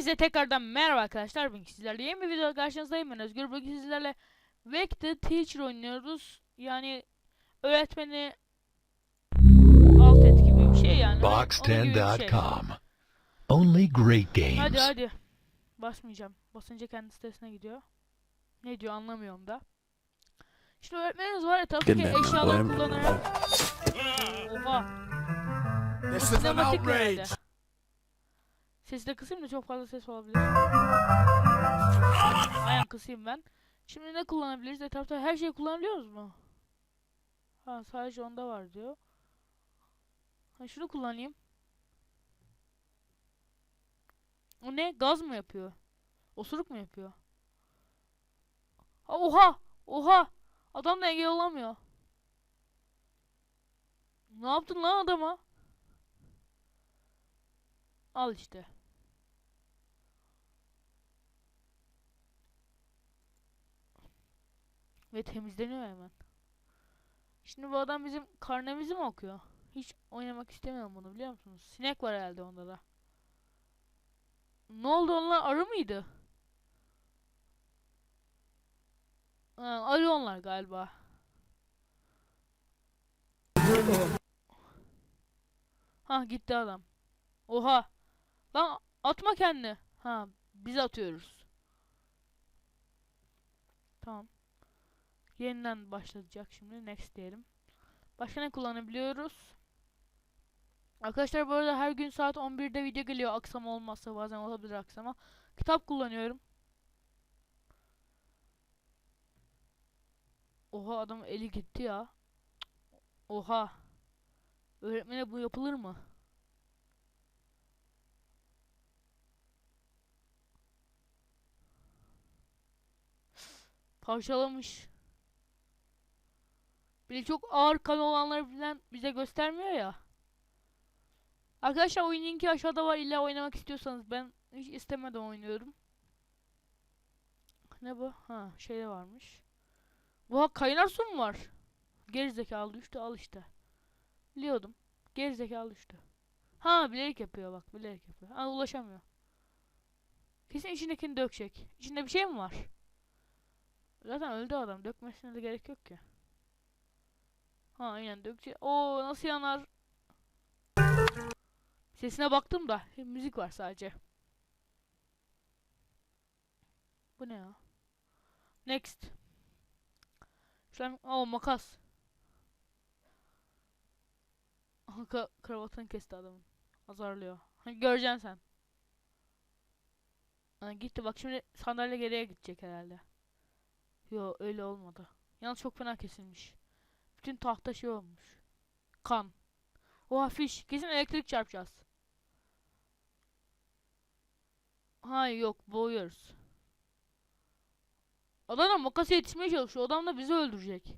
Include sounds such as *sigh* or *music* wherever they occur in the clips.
Tekrardan merhaba arkadaşlar. Bugün sizlerle yeni bir video karşınızdayım. Ben Özgür. Bugün sizlerle Wake the Teacher oynuyoruz. Yani öğretmeni alt et gibi bir şey yani. Onun gibi bir şey. Box10.com. Only great Hadi games. hadi. Basmayacağım. Basınca kendi sitesine gidiyor. Ne diyor anlamıyorum da. Şimdi öğretmenimiz var man. eşyaları kullanarak. Oha. This is an outrage. Sesi de kısayım da çok fazla ses olabilir. Aynen kısayım ben. Şimdi ne kullanabiliriz? Etrafta her şeyi kullanabiliyoruz mu? Ha sadece onda var diyor. Ha şunu kullanayım. O ne? Gaz mı yapıyor? Osuruk mu yapıyor? Ha, oha! Oha! Adam da engel olamıyor. Ne yaptın lan adama? Al işte. Ve temizleniyor hemen. Şimdi bu adam bizim karnemizi mi okuyor? Hiç oynamak istemiyorum bunu biliyor musunuz? Sinek var herhalde onda da. Ne oldu onlar arı mıydı? Ha, arı onlar galiba. Ha gitti adam. Oha. Lan atma kendini. Ha biz atıyoruz. Tamam. Yeniden başlayacak şimdi. Next diyelim. Başka ne kullanabiliyoruz? Arkadaşlar bu arada her gün saat 11'de video geliyor. Aksama olmazsa bazen olabilir aksama. Kitap kullanıyorum. Oha adam eli gitti ya. Oha. Öğretmene bu yapılır mı? Parçalamış. De çok ağır kan olanları falan bize göstermiyor ya. Arkadaşlar oyun linki aşağıda var. İlla oynamak istiyorsanız ben hiç istemeden oynuyorum. Ne bu? Ha şeyde varmış. Bu kaynar su mu var? Gerizekalı düştü al işte. Biliyordum. Gerizekalı düştü. Ha bilerek yapıyor bak bilerek yapıyor. Ha ulaşamıyor. Kesin içindekini dökecek. İçinde bir şey mi var? Zaten öldü adam. Dökmesine de gerek yok ki. Ha aynen dökecek. Oo nasıl yanar? Sesine baktım da müzik var sadece. Bu ne ya? Next. Şu an o makas. Aha, Ka kravatını kesti adamın. Azarlıyor. Göreceksin sen. Ha, gitti bak şimdi sandalye geriye gidecek herhalde. Yo öyle olmadı. Yalnız çok fena kesilmiş. Bütün tahta şey olmuş. Kan. Oha fiş. Kesin elektrik çarpacağız. Hayır yok boğuyoruz. Adam da makası yetişmeye çalışıyor. Adam da bizi öldürecek.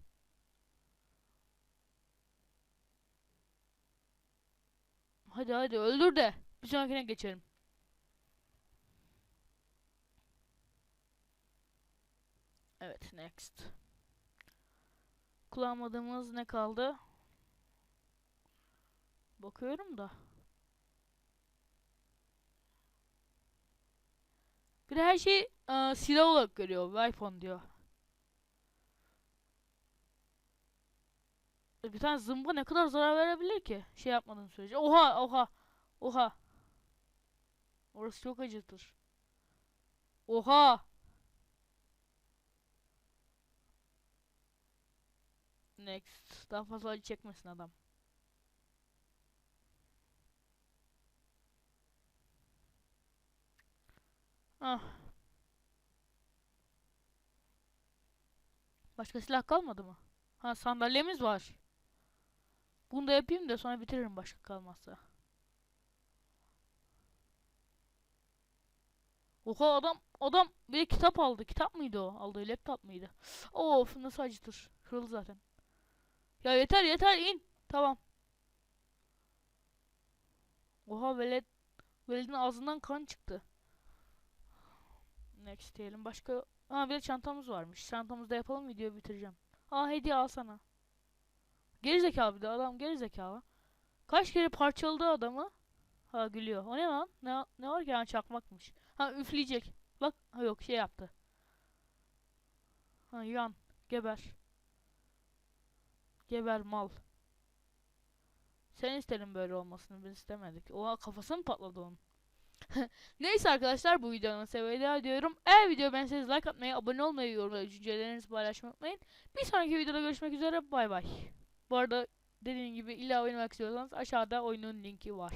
Hadi hadi öldür de. Bir sonrakine geçelim. Evet next. Kullanmadığımız ne kaldı? Bakıyorum da. Bir her şey e, silah olarak görüyor. Weapon diyor. E, Bir tane zımba ne kadar zarar verebilir ki? Şey yapmadığın sürece. Oha oha. Oha. Orası çok acıtır. Oha. Next. Daha fazla acı çekmesin adam. Ah. Başka silah kalmadı mı? Ha sandalyemiz var. Bunu da yapayım da sonra bitiririm başka kalmazsa. Oha adam adam bir kitap aldı. Kitap mıydı o? Aldığı laptop mıydı? Of nasıl acıtır. Kırıldı zaten. Ya yeter yeter in. Tamam. Oha velet Veled'in ağzından kan çıktı. Next diyelim. Başka... Ha bir çantamız varmış. Çantamızda yapalım videoyu bitireceğim. Aa hediye alsana. Gerizekalı bir de adam gerizekalı. Kaç kere parçaladı adamı? Ha gülüyor. O ne lan? Ne, ne var ki? Ha çakmakmış. Ha üfleyecek. Bak ha yok şey yaptı. Ha yan. Geber. Geber mal. Sen istedin böyle olmasını biz istemedik. Oha kafası mı patladı onun? *laughs* Neyse arkadaşlar bu videonun seviyede ediyorum. Eğer video beğenseniz like atmayı, abone olmayı, yorum ve düşüncelerinizi paylaşmayı unutmayın. Bir sonraki videoda görüşmek üzere. Bay bay. Bu arada dediğim gibi ilave oynamak istiyorsanız aşağıda oyunun linki var.